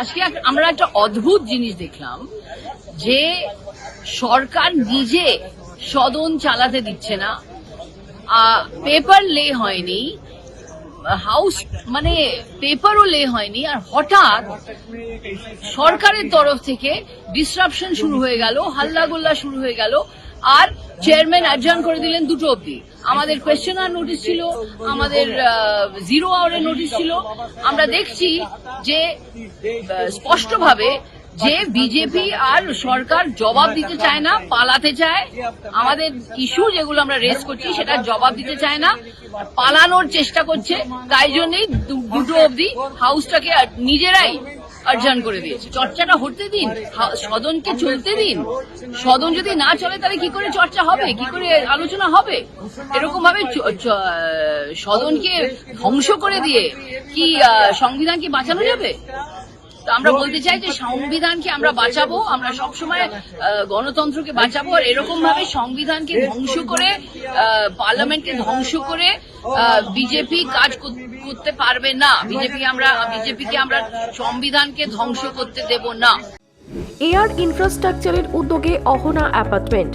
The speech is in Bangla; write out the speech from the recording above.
আজকে আমরা একটা অদ্ভুত জিনিস দেখলাম যে সরকার নিজে সদন চালাতে দিচ্ছে না। পেপার লে হয়নি, হাউস মানে পেপারও লে হয়নি, আর হঠাৎ সরকারের তরফ থেকে ডিসরাপশন শুরু হয়ে গেল হাল্লাগোল্লা শুরু হয়ে গেল। আর চেয়ারম্যান অ্যাডজার্ন করে দিলেন দুটো অবধি। আমাদের কোয়েশ্চেন আর নোটিশ ছিল, আমাদের জিরো আওয়ারের নোটিশ ছিল। আমরা দেখছি যে স্পষ্টভাবে যে বিজেপি আর সরকার জবাব দিতে চায় না, পালাতে চায়, আমাদের ইস্যু যেগুলো আমরা রেস করছি সেটা জবাব দিতে চায় না, পালানোর চেষ্টা করছে। তাই জন্যই দুটো অবধি হাউসটাকে নিজেরাই অর্জন করে দিয়েছে। চর্চাটা হতে দিন সদনকে চলতে দিন। সদন যদি না চলে, তাহলে কি করে চর্চা হবে? কি করে আলোচনা হবে? এরকম ভাবে সদনকে ধ্বংস করে দিয়ে কি সংবিধান সংবিধানকে বাঁচানো যাবে? তো আমরা বলতে চাই যে সংবিধানকে আমরা বাঁচাবো, আমরা সবসময় গণতন্ত্রকে বাঁচাবো, আর এরকম ভাবে সংবিধানকে ধ্বংস করে পার্লামেন্টকে ধ্বংস করে বিজেপি কাজ করতে পারবে না। বিজেপি আমরা বিজেপিকে আমরা সংবিধানকে ধ্বংস করতে দেব না। এয়ার ইনফ্রাস্ট্রাকচারের উদ্যোগে অহনা অ্যাপার্টমেন্ট।